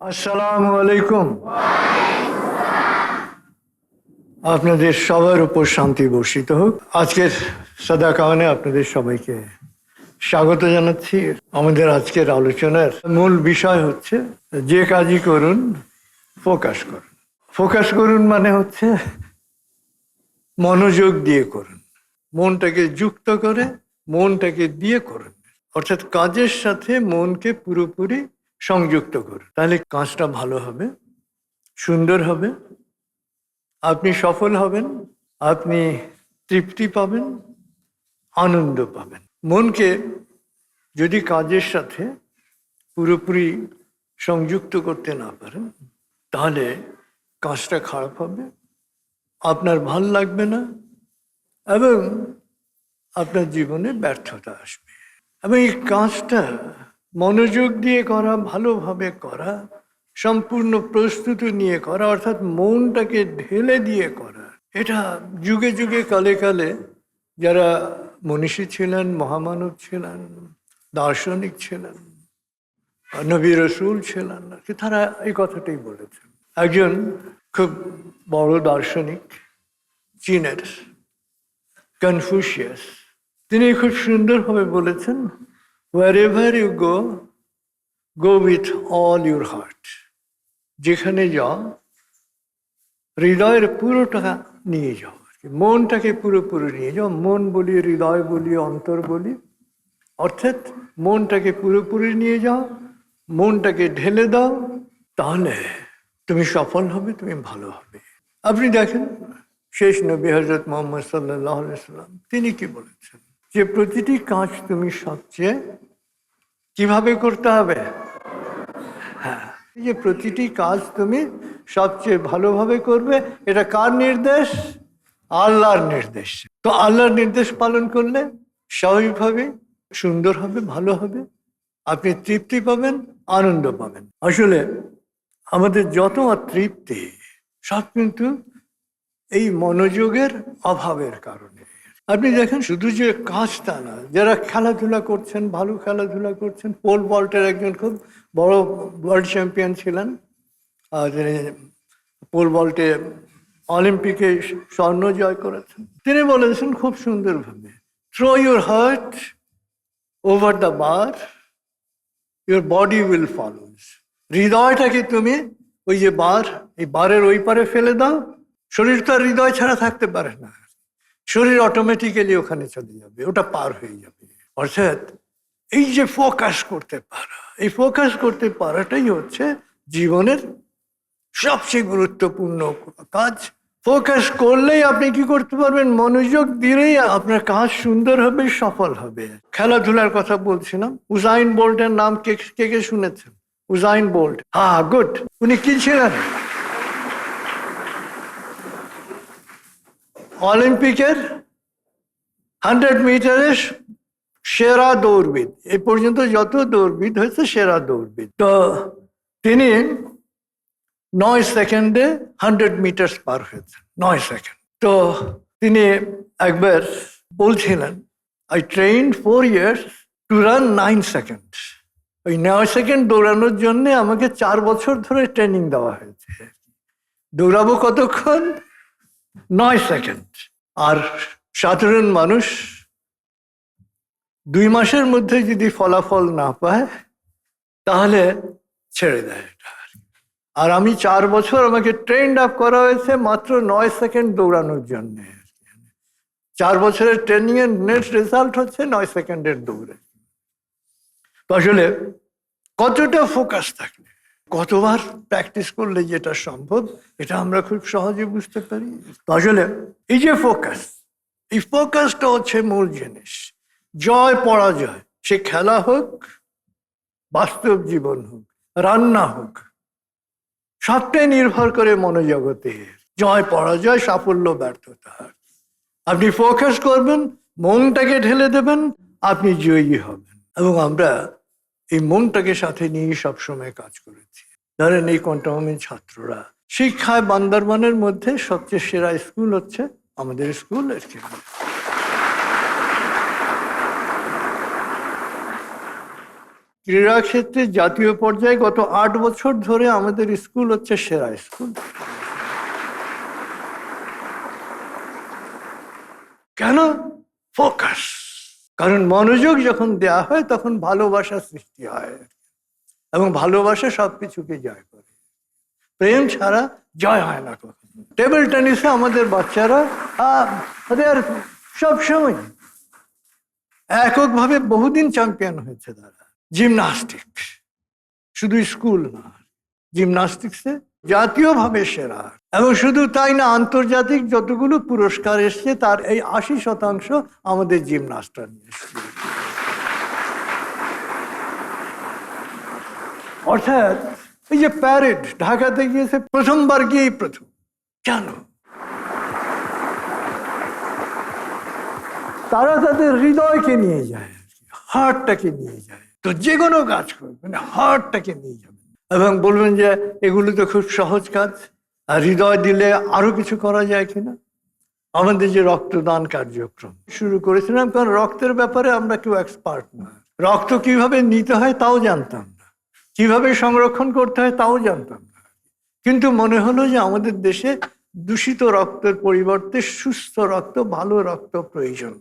আসসালামু আলাইকুম। আপনাদের সবার উপর শান্তি বর্ষিত হোক। আজকের সদা কারণে আপনাদের সবাইকে স্বাগত জানাচ্ছি। আমাদের আজকের আলোচনার মূল বিষয় হচ্ছে যে কাজই করুন, ফোকাস করুন। ফোকাস করুন মানে হচ্ছে মনোযোগ দিয়ে করুন। মনটাকে যুক্ত করে, মনটাকে দিয়ে করুন। অর্থাৎ কাজের সাথে মনকে পুরোপুরি সংযুক্ত করুন তাহলে কাজটা ভালো হবে, সুন্দর হবে, আপনি সফল হবেন, আপনি তৃপ্তি পাবেন, আনন্দ পাবেন। মনকে যদি কাজের সাথে পুরোপুরি সংযুক্ত করতে না পারেন, তাহলে কাজটা খারাপ হবে, আপনার ভালো লাগবে না এবং আপনার জীবনে ব্যর্থতা আসবে। এবং এই কাজটা মনোযোগ দিয়ে করা, ভালোভাবে করা, সম্পূর্ণ প্রস্তুতি নিয়ে করা, অর্থাৎ মনটাকে ঢেলে দিয়ে করা। এটা যুগে যুগে, কালে কালে যারা মনীষী ছিলেন, মহামানব ছিলেন, দার্শনিক ছিলেন, নবী রসুল ছিলেন, তারা এই কথাটাই বলেছেন। একজন খুব বড় দার্শনিক, চীনের, কনফুসিয়াস, তিনি খুব সুন্দরভাবে বলেছেন ever you go go with all your heart যেখানে যাও, হৃদয়ের পুরোটা নিয়ে যাও মনটাকে পুরোপুরি নিয়ে যাও। মন বলি, হৃদয় বলি, অন্তর বলি। অর্থাৎ মনটাকে পুরোপুরি নিয়ে যাও, মনটাকে ঢেলে দাও, তাহলে তুমি সফল হবে, তুমি ভালো হবে। আপনি দেখেন, শেষ নবী হজরত মোহাম্মদ সাল্লাহ সাল্লাম তিনি কি বলেছেন? যে প্রতিটি কাজ তুমি সবচেয়ে কীভাবে করতে হবে? হ্যাঁ যে প্রতিটি কাজ তুমি সবচেয়ে ভালোভাবে করবে, এটা কার নির্দেশ? আল্লাহর নির্দেশ। তো আল্লাহর নির্দেশ পালন করলে স্বাভাবিকভাবে সুন্দর হবে, ভালো হবে, আপনি তৃপ্তি পাবেন, আনন্দ পাবেন। আসলে আমাদের যত তৃপ্তি সব কিন্তু এই মনোযোগের অভাবের কারণে। আপনি দেখেন শুধু যে কাজটা না, যারা খেলাধুলা করছেন, ভালো খেলাধুলা করছেন পোল বল্টের একজন খুব বড় ওয়ার্ল্ড চ্যাম্পিয়ন ছিলেন তিনি পোল বল্টে অলিম্পিকে স্বর্ণ জয় করেছেন। তিনি বলেছেন খুব সুন্দরভাবে throw your heart over the bar your body will follows হৃদয়টাকে তুমি ওই যে বার, এই বারের ওই পারে ফেলে দাও? শরীর তো আর হৃদয় ছাড়া থাকতে পারে না। শরীর অটোমেটিক্যালি ওখানে চলে যাবে, ওটা পার হয়ে যাবে। অর্থাৎ এই যে ফোকাস করতে পারা, এই ফোকাস করতে পারাটাই হচ্ছে জীবনের সবচেয়ে গুরুত্বপূর্ণ কাজ। ফোকাস করলেই আপনি কি করতে পারবেন? মনোযোগ দিলেই আপনার কাজ সুন্দর হবে, সফল হবে। খেলাধুলার কথা বলছিলাম। উজাইন বোল্টের নাম কে কে শুনেছেন? উজাইন বোল্ট। হ্যাঁ গুড উনি কি ছিলেন? অলিম্পিকের হান্ড্রেড মিটারের সেরা দৌড়বিদ। এই পর্যন্ত যত দৌড়বিদ হয়েছে, সেরা দৌড়বিদ। তো তিনি নয় সেকেন্ডে হান্ড্রেড মিটার্স পার হয়েছে নয় সেকেন্ড। তো তিনি একবার বলছিলেন I train four years to run nine second ওই নয় সেকেন্ড দৌড়ানোর জন্য আমাকে চার বছর ধরে ট্রেনিং দেওয়া হয়েছে। দৌড়াবো কতক্ষণ? নয় সেকেন্ড আর সাধারণ মানুষ দুই মাসের মধ্যে যদি ফলাফল না পায়, তাহলে ছেড়ে দেয় এটা। আর আমি চার বছর আমাকে ট্রেন্ড আপ করা হয়েছে মাত্র নয় সেকেন্ড দৌড়ানোর জন্য। চার বছরের ট্রেনিং এর নেট রেজাল্ট হচ্ছে নয় সেকেন্ডের দৌড়ে। আসলে কতটা ফোকাস থাকলে কতবার প্র্যাকটিস করলে যেটা সম্ভব, এটা আমরা খুব সহজে বুঝতে পারি। আসলে এই যে ফোকাস এই ফোকাসটা হচ্ছে মূল জিনিস। জয়, পরাজয়, সে খেলা হোক, বাস্তব জীবন হোক, রান্না হোক, সবটাই নির্ভর করে মনোজগতে। জয়, পরাজয়, সাফল্য, ব্যর্থতা। আপনি ফোকাস করবেন, মনটাকে ঢেলে দেবেন, আপনি জয়ী হবেন। এবং আমরা এই মনটাকে সাথে নিয়ে সবসময় কাজ করেছি। ধরেন এই কন্টামিন ছাত্ররা শিক্ষায় বান্দরবানের মধ্যে সবচেয়ে সেরা স্কুল হচ্ছে আমাদের স্কুল ক্রীড়া ক্ষেত্রে জাতীয় পর্যায়ে গত আট বছর ধরে আমাদের স্কুল হচ্ছে সেরা স্কুল। কেন? ফোকাস। কারণ মনোযোগ যখন দেয়া হয়, তখন ভালোবাসা সৃষ্টি হয়। এবং ভালোবাসা সবকিছুকে জয় করে। প্রেম ছাড়া জয় হয় না কখনো। টেবিল টেনিসে আমাদের বাচ্চারা সবসময় এককভাবে বহুদিন চ্যাম্পিয়ন হয়েছে তারা। জিমনাস্টিক শুধু স্কুল না, জিমনাস্টিক্সে জাতীয়ভাবে সেরা। এবং শুধু তাই না, আন্তর্জাতিক যতগুলো পুরস্কার এসছে, তার এই আশি শতাংশ আমাদের জিমনাস্টরা নিয়ে এসছে। অর্থাৎ এই যে প্যারেড, ঢাকাতে গিয়েছে প্রথমবার গিয়েই প্রথম। কেন তারা তাদের হৃদয়কে নিয়ে যায়, হার্টটাকে নিয়ে যায়। তো যে কোনো কাজ করবে মানে হার্টটাকে নিয়ে যাবে। এবং বলবেন যে, এগুলো তো খুব সহজ কাজ। আর হৃদয় দিলে আরও কিছু করা যায় কিনা? আমাদের যে রক্তদান কার্যক্রম শুরু করেছিলাম, কারণ রক্তের ব্যাপারে আমরা কেউ এক্সপার্ট না। রক্ত কীভাবে নিতে হয় তাও জানতাম না। কীভাবে সংরক্ষণ করতে হয় তাও জানতাম না। কিন্তু মনে হলো যে আমাদের দেশে দূষিত রক্তের পরিবর্তে সুস্থ রক্ত, ভালো রক্ত প্রয়োজন।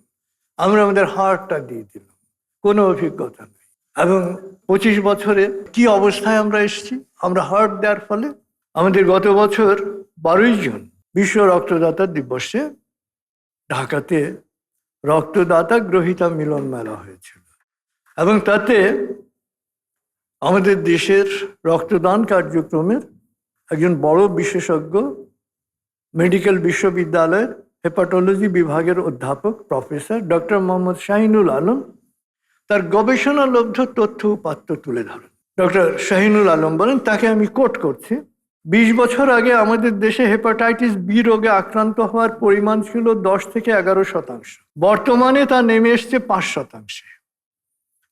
আমরা আমাদের হার্টটা দিয়ে দিলাম। কোনো অভিজ্ঞতা নেই। এবং পঁচিশ বছরে কি অবস্থায় আমরা এসেছি? আমরা হার্ট দেওয়ার ফলে আমাদের গত বছর বারোই জুন বিশ্ব রক্তদাতা দিবসে ঢাকাতে রক্তদাতা গ্রহিতা মিলন মেলা হয়েছিল। এবং তাতে আমাদের দেশের রক্তদান কার্যক্রমের একজন বড় বিশেষজ্ঞ, মেডিকেল বিশ্ববিদ্যালয়ের হেপাটোলজি বিভাগের অধ্যাপক প্রফেসর ডক্টর মোহাম্মদ শাহিনুল আলম তার গবেষণালব্ধ তথ্য উপাত্ত তুলে ধরেন। ডক্টর শাহিনুল আলম বলেন, তাকে আমি কোট করছি। বিশ বছর আগে আমাদের দেশে হেপাটাইটিস বি রোগে আক্রান্ত হওয়ার পরিমাণ ছিল দশ থেকে এগারো শতাংশ। বর্তমানে তা নেমে এসছে পাঁচ শতাংশে।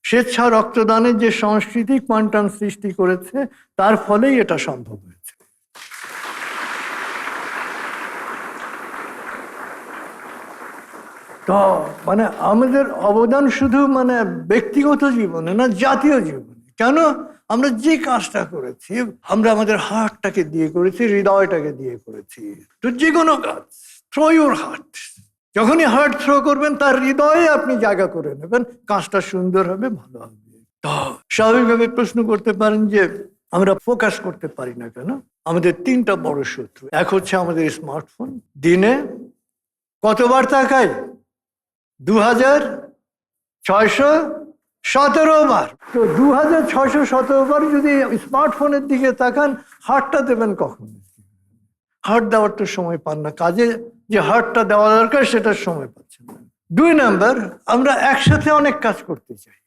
স্বেচ্ছা রক্তদানের যে সংস্কৃতি কোয়ান্টাম সৃষ্টি করেছে, তার ফলেই এটা সম্ভব হয়েছে। তো মানে আমাদের অবদান শুধু মানে ব্যক্তিগত জীবনে না, জাতীয় জীবনে। কেন? আমরা যে কাজটা করেছি, আমরা আমাদের হার্টটাকে দিয়ে করেছি, হৃদয়টাকে দিয়ে করেছি। তো যে কোনো কাজ থ্রো ইউর হার্ট যখনই হার্ট থ্রো করবেন, তার হৃদয়ে আপনি জায়গা করে নেবেন। কাজটা সুন্দর হবে, ভালো হবে। তো স্বাভাবিকভাবে প্রশ্ন করতে পারেন যে, আমরা ফোকাস করতে পারি না কেন? আমাদের তিনটা বড় শত্রু। এক হচ্ছে আমাদের স্মার্টফোন। দিনে কতবার তাকাই? দু হাজার ছয়শো সতেরো বার তো দু হাজার ছয়শো সতেরো বার যদি স্মার্টফোনের দিকে তাকান হার্টটা দেবেন কখন? হার্ট দেওয়ার তো সময় পান না। কাজে যে হার্টটা দেওয়া দরকার, সেটার সময় পাচ্ছেন না। দুই নাম্বার, আমরা একসাথে অনেক কাজ করতে চাই।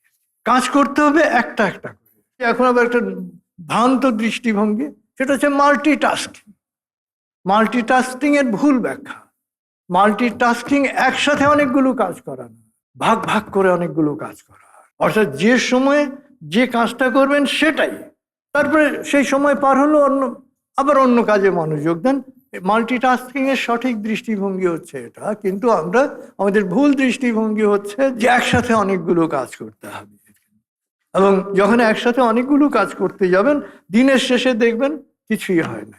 কাজ করতে হবে একটা একটা করে। এখন আবার একটা ভ্রান্ত দৃষ্টিভঙ্গি, সেটা হচ্ছে মাল্টি মাল্টিটাস্কিং মাল্টিটাস্কিং এর ভুল ব্যাখ্যা। মাল্টিটাস্কিং একসাথে অনেকগুলো কাজ করা ভাগ ভাগ করে অনেকগুলো কাজ করা। অর্থাৎ যে সময়ে যে কাজটা করবেন সেটাই। তারপরে সেই সময় পার হলো অন্য আবার অন্য কাজে মনোযোগ দেন। মাল্টিটাস্কিং এর সঠিক দৃষ্টিভঙ্গি হচ্ছে এটা কিন্তু আমরা আমাদের ভুল দৃষ্টিভঙ্গি হচ্ছে যে একসাথে অনেকগুলো কাজ করতে হবে। এবং যখন একসাথে অনেকগুলো কাজ করতে যাবেন দিনের শেষে দেখবেন কিছুই হয় না।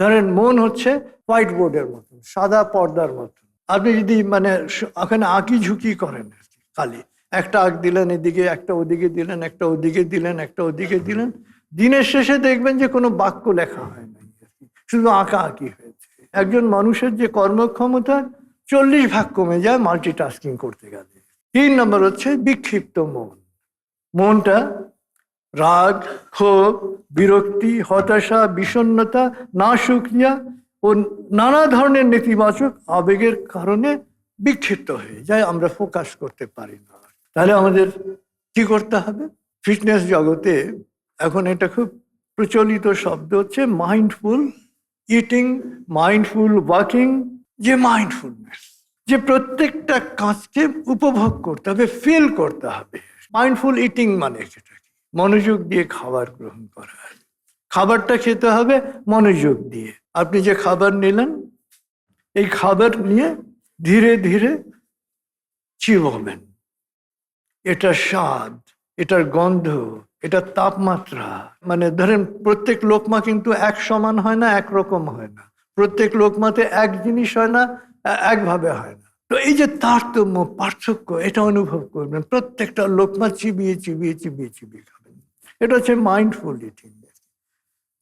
ধরেন মন হচ্ছে হোয়াইট বোর্ডের মতন সাদা পর্দার মতন। আপনি যদি মানে ওখানে আঁকি ঝুঁকি করেন আর কি, খালি। একটা আঁক দিলেন, এদিকে একটা ওদিকে দিলেন, একটা ওদিকে দিলেন, একটা ওদিকে দিলেন। দিনের শেষে দেখবেন যে কোনো বাক্য লেখা হয় না শুধু আঁকা আঁকি হয়েছে। একজন মানুষের যে কর্মক্ষমতা, চল্লিশ ভাগ কমে যায় মাল্টিটাস্কিং করতে গেলে। তিন নম্বর হচ্ছে বিক্ষিপ্ত মন। মনটা রাগ, ক্ষোভ, বিরক্তি, হতাশা, বিষণ্ণতা না সুক্রিয়া ও নানা ধরনের নেতিবাচক আবেগের কারণে বিক্ষিপ্ত হয়ে যায়। আমরা ফোকাস করতে পারি না। তাহলে আমাদের কি করতে হবে? ফিটনেস জগতে এখন এটা খুব প্রচলিত শব্দ হচ্ছে মাইন্ডফুল ইটিং মাইন্ডফুল ওয়াকিং যে মাইন্ডফুলনেস যে প্রত্যেকটা কাজকে উপভোগ করতে হবে ফিল করতে হবে। মাইন্ডফুল ইটিং মানে সেটা? মনোযোগ দিয়ে খাবার গ্রহণ করা। খাবারটা খেতে হবে মনোযোগ দিয়ে। আপনি যে খাবার নিলেন, এই খাবার নিয়ে ধীরে ধীরে চিববেন এটার স্বাদ, এটার গন্ধ, এটা তাপমাত্রা। মানে ধরেন প্রত্যেক লোকমা কিন্তু এক সমান হয় না একরকম হয় না। প্রত্যেক লোকমাতে এক জিনিস হয় না একভাবে হয় না। তো এই যে তারতম্য, পার্থক্য, এটা অনুভব করবেন। প্রত্যেকটা লোকমা চিবিয়ে চিবিয়ে চিবিয়ে চিবিয়ে খাবেন। এটা হচ্ছে মাইন্ডফুল ইটিং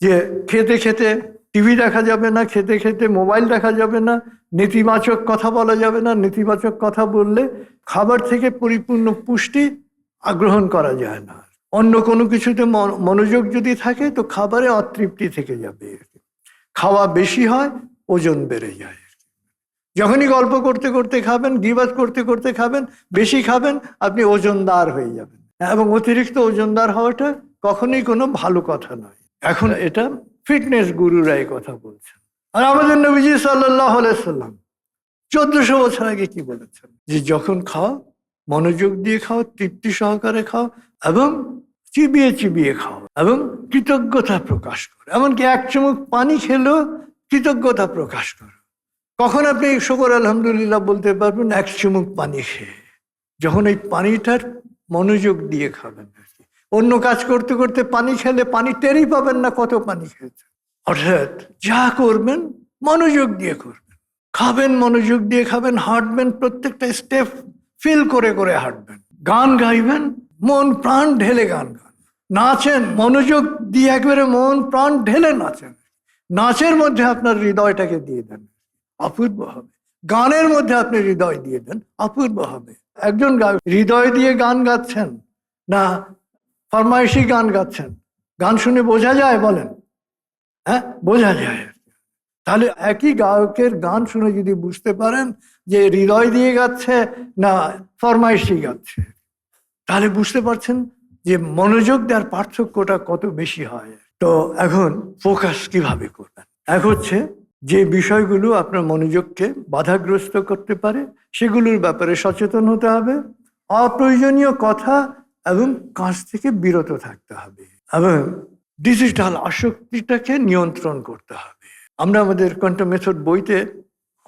যে খেতে খেতে টিভি দেখা যাবে না, খেতে খেতে মোবাইল দেখা যাবে না, নেতিবাচক কথা বলা যাবে না, নেতিবাচক কথা বললে খাবার থেকে পরিপূর্ণ পুষ্টি আগ্রহণ করা যায় না। অন্য কোনো কিছুতে মন- মনোযোগ যদি থাকে, তো খাবারে অতৃপ্তি থেকে যাবে। খাওয়া বেশি হয়, ওজন বেড়ে যায়। যখনই গল্প করতে করতে খাবেন গিবাদ করতে করতে খাবেন, বেশি খাবেন, আপনি ওজনদার হয়ে যাবেন। এবং অতিরিক্ত ওজনদার হওয়াটা কখনোই কোনো ভালো কথা নয়। এখন এটা ফিটনেস গুরুরা এই কথা বলছেন। আর আমাদের নবীজি সাল্লাহ সাল্লাম চোদ্দশো বছর আগে কি বলেছেন? যে যখন খাও, মনোযোগ দিয়ে খাও, তৃপ্তি সহকারে খাও, এবং চিবিয়ে চিবিয়ে খাও, এবং কৃতজ্ঞতা প্রকাশ করো। এমনকি এক চুমুক পানি খেলেও কৃতজ্ঞতা প্রকাশ করো। কখন আপনি শুকর আলহামদুলিল্লাহ বলতে পারবেন, এক চুমুক পানি খেয়ে। যখন এই পানিটার মনোযোগ দিয়ে খাবেন আর কি। অন্য কাজ করতে করতে পানি খেলে পানি টেরই পাবেন না কত পানি খেয়েছে অর্থাৎ যা করবেন, মনোযোগ দিয়ে করবেন। খাবেন, মনোযোগ দিয়ে খাবেন, হাঁটবেন, প্রত্যেকটা স্টেপ ফিল করে করে হাঁটবেন। গান গাইবেন, মন প্রাণ ঢেলে গান গান। নাচেন, মনোযোগ দিয়ে একবারে মন প্রাণ ঢেলে নাচেন। নাচের মধ্যে আপনার হৃদয়টাকে দিয়ে দেন। অপূর্ব হবে। গানের মধ্যে আপনি হৃদয় দিয়ে দেন। অপূর্ব হবে। একজন হৃদয় দিয়ে গান গাচ্ছেন না ফরমাইশি গান গাচ্ছেন? গান শুনে বোঝা যায় বলেন? হ্যাঁ বোঝা যায়। তাহলে একই গায়কের গান শুনে যদি বুঝতে পারেন যে হৃদয় দিয়ে গাচ্ছে না ফরমাইশি গাচ্ছে, তাহলে বুঝতে পারছেন যে মনোযোগ দেওয়ার পার্থক্যটা কত বেশি হয়। তো এখন ফোকাস কীভাবে করবেন? এক হচ্ছে যে বিষয়গুলো আপনার মনোযোগকে বাধাগ্রস্ত করতে পারে, সেগুলোর ব্যাপারে সচেতন হতে হবে, অপ্রয়োজনীয় কথা এবং কাজ থেকে বিরত থাকতে হবে। এবং ডিজিটাল আসক্তিটাকে নিয়ন্ত্রণ করতে হবে। আমরা আমাদের কোয়ান্টাম মেথড বইতে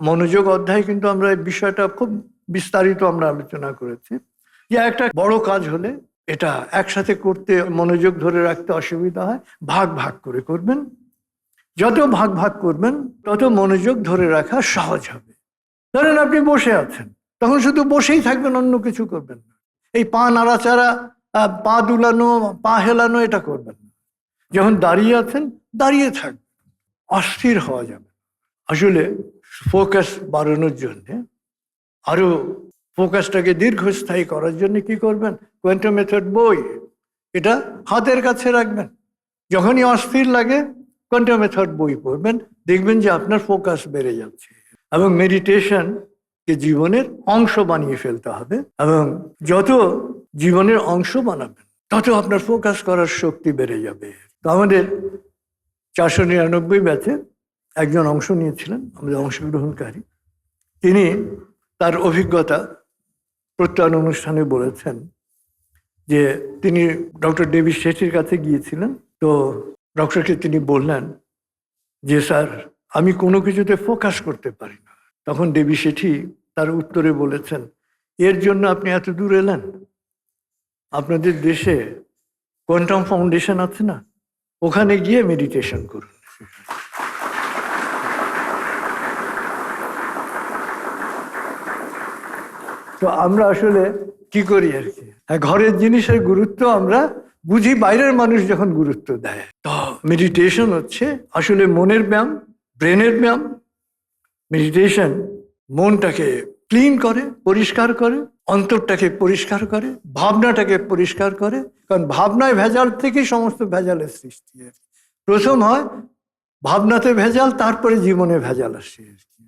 মনোযোগ অধ্যায় কিন্তু আমরা এই বিষয়টা খুব বিস্তারিত আমরা আলোচনা করেছি। যে একটা বড় কাজ হলে এটা একসাথে করতে মনোযোগ ধরে রাখতে অসুবিধা হয়, ভাগ ভাগ করে করবেন। যত ভাগ ভাগ করবেন, তত মনোযোগ ধরে রাখা সহজ হবে। ধরেন আপনি বসে আছেন, তখন শুধু বসেই থাকবেন, অন্য কিছু করবেন না। এই পা নাড়াচাড়া পা দুলানো, পা হেলানো, এটা করবেন না। যখন দাঁড়িয়ে আছেন, দাঁড়িয়ে থাকবেন। অস্থির হওয়া যাবে। আসলে ফোকাস বাড়ানোর জন্য, আরও ফোকাসটাকে দীর্ঘস্থায়ী করার জন্য কি করবেন? কোয়েন্টাম মেথড বই। এটা হাতের কাছে রাখবেন। যখনই অস্থির লাগে কোয়েন্টাম মেথড বই পড়বেন। দেখবেন যে আপনার ফোকাস বেড়ে যাচ্ছে। এবং মেডিটেশন কে জীবনের অংশ বানিয়ে ফেলতে হবে। এবং যত জীবনের অংশ বানাবেন, তত আপনার ফোকাস করার শক্তি বেড়ে যাবে। তো আমাদের চারশো নিরানব্বই ব্যাচে একজন অংশ নিয়েছিলেন, আমাদের অংশগ্রহণকারী। তিনি তার অভিজ্ঞতা প্রত্যয়ন অনুষ্ঠানে বলেছেন যে তিনি ডক্টর ডেভিড শেঠির কাছে গিয়েছিলেন। তো ডক্টরকে তিনি বললেন যে, স্যার, আমি কোনো কিছুতে ফোকাস করতে পারি না। তখন দেবী শেঠি তার উত্তরে বলেছেন, এর জন্য আপনি এত দূর এলেন? আপনাদের দেশে কোয়ান্টাম ফাউন্ডেশন আছে না? ওখানে গিয়ে মেডিটেশন করুন। তো আমরা আসলে কি করি আর কি? হ্যাঁ, ঘরের জিনিসের গুরুত্ব আমরা বুঝি বাইরের মানুষ যখন গুরুত্ব দেয়। তো মেডিটেশন হচ্ছে আসলে মনের ব্যায়াম ব্রেনের ব্যায়াম। মেডিটেশন মনটাকে ক্লিন করে, পরিষ্কার করে, অন্তরটাকে পরিষ্কার করে, ভাবনাটাকে পরিষ্কার করে, কারণ ভাবনায় ভেজাল থেকেই সমস্ত ভেজালের সৃষ্টি আর প্রথম হয়, ভাবনাতে ভেজাল, তারপরে জীবনে ভেজাল আসে। আর কি।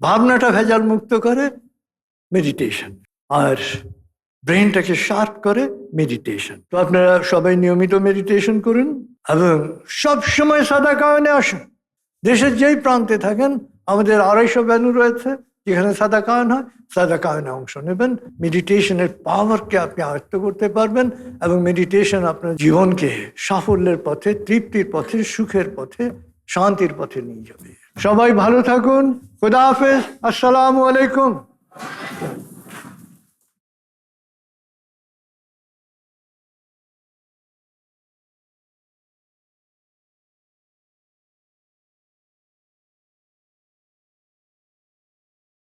ভাবনাটা ভেজাল মুক্ত করে মেডিটেশন আর ব্রেনটাকে শার্প করে মেডিটেশন তো আপনারা সবাই নিয়মিত মেডিটেশন করুন এবং সব সময় সাদা কারণে আসুন। দেশের যেই প্রান্তে থাকেন, আমাদের আড়াইশো ভ্যানু রয়েছে যেখানে সাদা কায়ন হয়, সাদা কায়নে অংশ নেবেন। মেডিটেশনের পাওয়ারকে আপনি আয়ত্ত করতে পারবেন এবং মেডিটেশন আপনার জীবনকে সাফল্যের পথে, তৃপ্তির পথে, সুখের পথে, শান্তির পথে নিয়ে যাবে। সবাই ভালো থাকুন। খুদা হাফেজ। আসসালামু আলাইকুম।